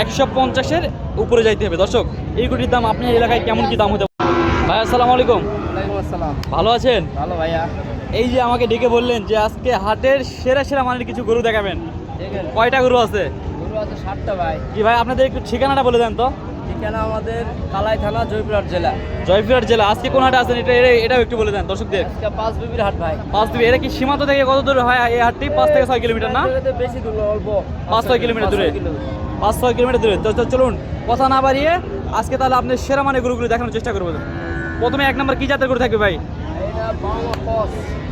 একশো পঞ্চাশের উপরে যাইতে হবে। দর্শক এই গরুটির দাম আপনার এলাকায় কেমন কি দাম হতে পারে? ভাই আসসালামু আলাইকুম। আসসালাম। ভালো আছেন? ভালো ভাইয়া। এই যে আমাকে ডেকে বললেন যে আজকে হাটের সেরা সেরা মানের কিছু গরু দেখাবেন। কয়টা গরু আছে? গরু আছে ষাটটা ভাই। কি ভাই আপনাদের একটু ঠিকানাটা বলে দেন তো। ঠিকানা আমাদের কালাই থানা জয়পুরহাট জেলা। জয়পুরহাট জেলা। আজকে কোন হাটে আছেন? এটা এটা- এটাও একটু বলে দেন দর্শকদের। আজকে পাঁচ বিবির হাট ভাই। পাঁচ দিবে এটা কি সীমান্ত থেকে কত দূর হয় এই হাটটি? পাঁচ থেকে ছয় কিলোমিটার না? বেশি দূর অল্প। পাঁচ ছয় কিলোমিটার দূরে। পাঁচ ছয় কিলোমিটার। দূরে। তো চলুন, কথা না বাড়িয়ে আজকে তাহলে আপনি সেরা মানে গরুগুলো দেখানোর চেষ্টা করব। প্রথমে এক নম্বর কি জাতের গরু থাকবে ভাই?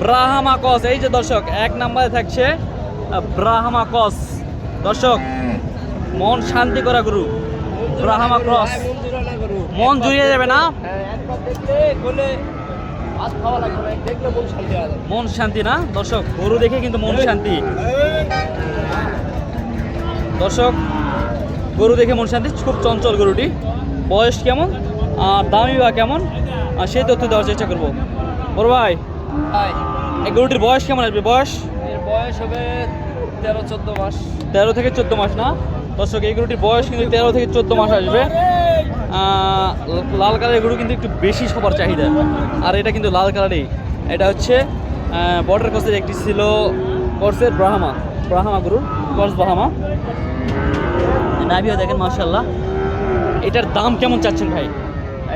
Brahma cross. এই যে দর্শক, এক নম্বরে থাকছে ব্রাহামা কস। দর্শক, মন শান্তি করা গুরু। ব্রাহামা ক্রস মন জুড়িয়ে যাবে না? মন শান্তি না? দর্শক, গরু দেখে কিন্তু মন শান্তি। দর্শক গরু দেখে মন শান্তি খুব চঞ্চল গরুটি। বয়স কেমন? আর দামি বা কেমন? আর সেই তথ্য দেওয়ার চেষ্টা করব। বড় ভাই এই গরুটির বয়স কেমন আসবে? বয়স? এর বয়স হবে তেরো চোদ্দ মাস। তেরো থেকে চোদ্দ মাস না? দর্শক এই গরুটির বয়স কিন্তু তেরো থেকে চোদ্দ মাস আসবে। লাল কালারের গরু কিন্তু একটু বেশি সবার চাহিদা। আর এটা কিন্তু লাল কালারই এটা হচ্ছে বর্ডার কসের একটি ছিল কর্সের ব্রাহ্মা। ব্রাহ্মা গরু কর্স ব্রাহ্মা। নাভিও দেখেন মার্শাল্লাহ এটার দাম কেমন চাচ্ছেন ভাই?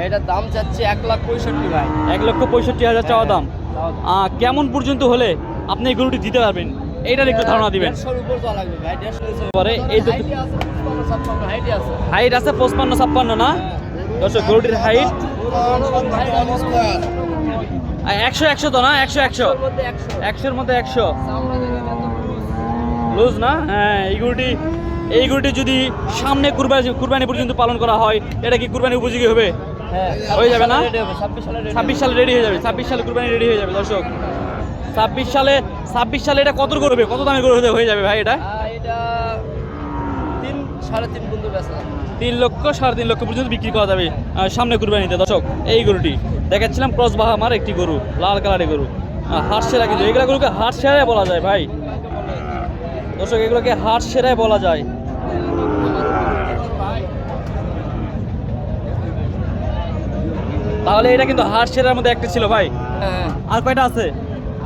এটার দাম চাচ্ছে এক লাখ পঁয়ষট্টি ভাই। এক লক্ষ পঁয়ষট্টি হাজার চাওয়া দাম। কেমন পর্যন্ত হলে আপনি এই গরুটি দিতে পারবেন? এইটার একটু ধারণা দিবেন। পরে এই হাইটে আছে পঁচপান্ন, ছাপ্পান্ন, না? দর্শক গরুটির হাইট একশো একশো তো না? একশো একশো। একশোর মধ্যে একশো। লুজ না? হ্যাঁ এই গরুটি এই গরুটি যদি সামনে কুরবানি কুরবানি পর্যন্ত পালন করা হয় এটা কি কুরবানি উপযোগী হবে? হ্যাঁ হয়ে যাবে না? ছাব্বিশ সালে রেডি হয়ে যাবে ছাব্বিশ সালে কুরবানি রেডি হয়ে যাবে দর্শক। ছাব্বিশ সালে ছাব্বিশ সালে এটা কত করবে কত দামে গরু হতে হয়ে যাবে ভাই এটা? তিন সাড়ে তিন লক্ষ সাড়ে তিন লক্ষ পর্যন্ত বিক্রি করা যাবে সামনে কুরবানিতে দর্শক। এই গরুটি দেখাচ্ছিলাম ক্রস বাহামার একটি গরু লাল কালারের গরু। হাট সেরা কিন্তু এগুলো গরুকে হাট সেরাই বলা যায় ভাই। দর্শক এগুলোকে হাট সেরাই বলা যায়। তাহলে এটা কিন্তু হাট সেরার মধ্যে একটা ছিল ভাই। হ্যাঁ। আর কয়টা আছে?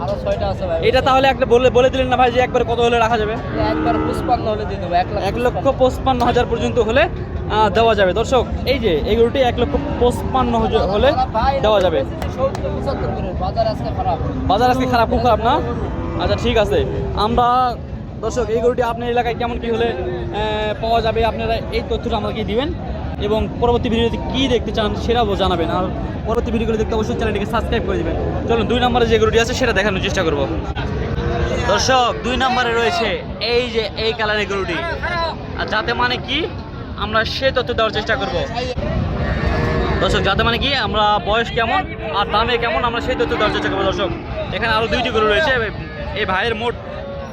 আরও ছয়টা আছে ভাই। এটা তাহলে একটা বলে বলে দিলেন না ভাই যে একবার কত হলে রাখা যাবে? একবার পুষ্পান্ন হলে দিয়ে দেবো এক লক্ষ পঁচপান্ন হাজার পর্যন্ত হলে দেওয়া যাবে। দর্শক এই যে এই গরুটি এক লক্ষ পঁচপান্ন হলে দেওয়া যাবে। বাজার আজকে খারাপ। বাজার আজকে খারাপ খুব খারাপ না? আচ্ছা ঠিক আছে। আমরা দর্শক, এই গরুটি আপনার এলাকায় কেমন কি হলে পাওয়া যাবে? আপনারা এই তথ্যটা আমাকে দিবেন? এবং পরবর্তী ভিডিওতে কী দেখতে চান সেটাও জানাবেন। আর পরবর্তী ভিডিওগুলো দেখতে অবশ্যই চ্যানেলটিকে সাবস্ক্রাইব করে দেবেন। চলুন, দুই নম্বরে যে গরুটি আছে, সেটা দেখানোর চেষ্টা করব। দর্শক, দুই নম্বরে রয়েছে এই যে এই কালারের গরুটি। আর যাতে মানে কি, আমরা সে তথ্য দেওয়ার চেষ্টা করব। দর্শক, যাতে মানে কি, আমরা বয়স কেমন আর দামে কেমন, আমরা সেই তথ্য দেওয়ার চেষ্টা করব। দর্শক, এখানে আরও দুইটি গরু রয়েছে। এই ভাইয়ের মোট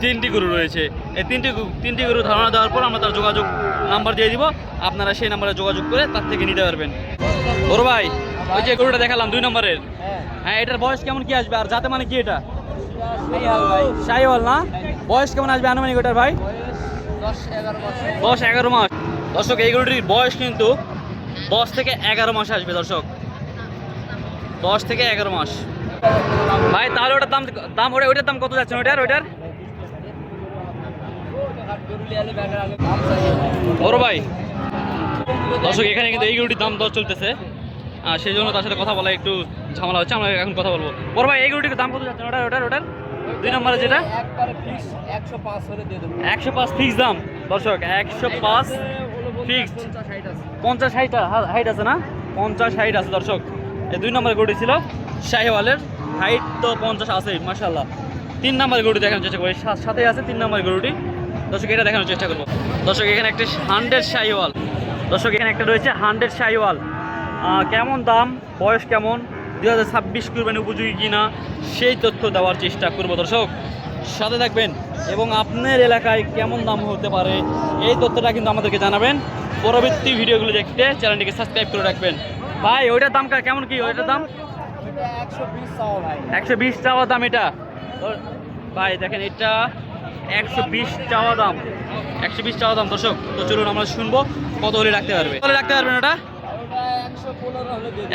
তিনটি গরু রয়েছে। এই তিনটি তিনটি গরু ধারণা দেওয়ার পর আমরা তার যোগাযোগ নাম্বার দিয়ে দিব। আপনারা সেই নাম্বারে যোগাযোগ করে তার থেকে নিতে পারবেন। বড় ভাই, ওই যে গরুটা দেখালাম দুই নম্বরের। হ্যাঁ এটার বয়স কেমন কি আসবে? আর যাতে মানে কি এটা? না? বয়স কেমন আসবে আনুমানিক ওটার ভাই? দশ এগারো মাস। দর্শক, এই গরুটির বয়স কিন্তু দশ থেকে এগারো মাস আসবে, দর্শক। দশ থেকে এগারো মাস। ভাই, তাহলে ওটার দাম দাম ওটা ওইটার দাম কত যাচ্ছে ওইটার ওইটার বড় ভাই, দর্শক, এখানে কিন্তু এই গরুটির দাম দর চলতেছে। আর সেই জন্য তার সাথে কথা বলা একটু ঝামেলা হচ্ছে, আমরা এখন কথা বলব। বড় ভাই, এই গরুটির দাম কত যাচ্ছে? ওটার ওটার ওটার? দুই নম্বরে যেটা? একশো পাঁচ ফিক্স দাম। দর্শক, একশো পাঁচ Fixed। পঞ্চাশ হাইট হাইট আছে না? পঞ্চাশ হাইট আছে, দর্শক। এই দুই নম্বরের গরুটি ছিল শাহিওয়ালের হাইট তো পঞ্চাশ আছে মার্শাল্লাহ তিন নম্বরের গরুটি দেখানোর চেষ্টা করি। সাথে আছে তিন নম্বরের গরুটি। দর্শক এটা দেখানোর চেষ্টা করব। দর্শক এখানে একটা হান্ড্রেড শাহিওয়াল। দর্শক এখানে একটা রয়েছে হান্ড্রেড শাহিওয়াল। আহ, কেমন দাম? বয়স কেমন? দু হাজার ছাব্বিশ কুরবানি উপযোগী কিনা? সেই তথ্য দেওয়ার চেষ্টা করব দর্শক। সাথে থাকবেন। এবং আপনার এলাকায় কেমন দাম হতে পারে? এই তথ্যটা কিন্তু আমাদেরকে জানাবেন। পরবর্তী ভিডিওগুলো দেখতে চ্যানেলটিকে সাবস্ক্রাইব করে রাখবেন। ভাই ওইটার দাম কেমন কি? ওইটার দাম? একশো বিশ চাও ভাই। একশো বিশ চাওয়া দাম এটা। ভাই দেখেন এটা একশো বিশ চাওয়া দাম। একশো বিশ চাওয়া দাম। দর্শক, তো চলুন আমরা শুনব কত হলে রাখতে পারবে। কত রাখতে পারবেন ওটা।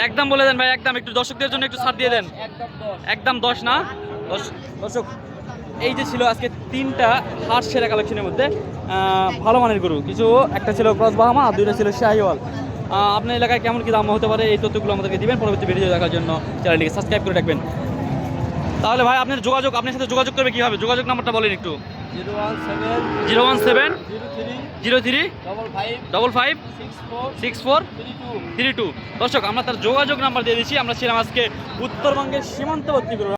একদম বলে দেন ভাই, একদম। একটু দর্শকদের জন্য একটু ছাড় দিয়ে দেন। একদম দশ না? দর্শক, এই যে ছিল আজকে তিনটা হাট সেরা কালেকশনের মধ্যে ভালো মানের গরু। কিছু, একটা ছিল ক্রস বাহামা, আর দুইটা ছিল শাহিওয়াল আপনার এলাকায় কেমন কি দাম হতে পারে? এই তথ্যগুলো আমাদেরকে দিবেন। পরবর্তী ভিডিও দেখার জন্য চ্যানেলটিকে সাবস্ক্রাইব করে রাখবেন। তাহলে ভাই, আপনার যোগাযোগ, আপনার সাথে যোগাযোগ করবে কীভাবে? যোগাযোগ নাম্বারটা বলেন একটু। Zero one seven zero three double five six four three two. দর্শক আমরা তার যোগাযোগ নাম্বার দিয়ে দিচ্ছি। আমরা ছিলাম আজকে উত্তরবঙ্গের সীমান্তবর্তী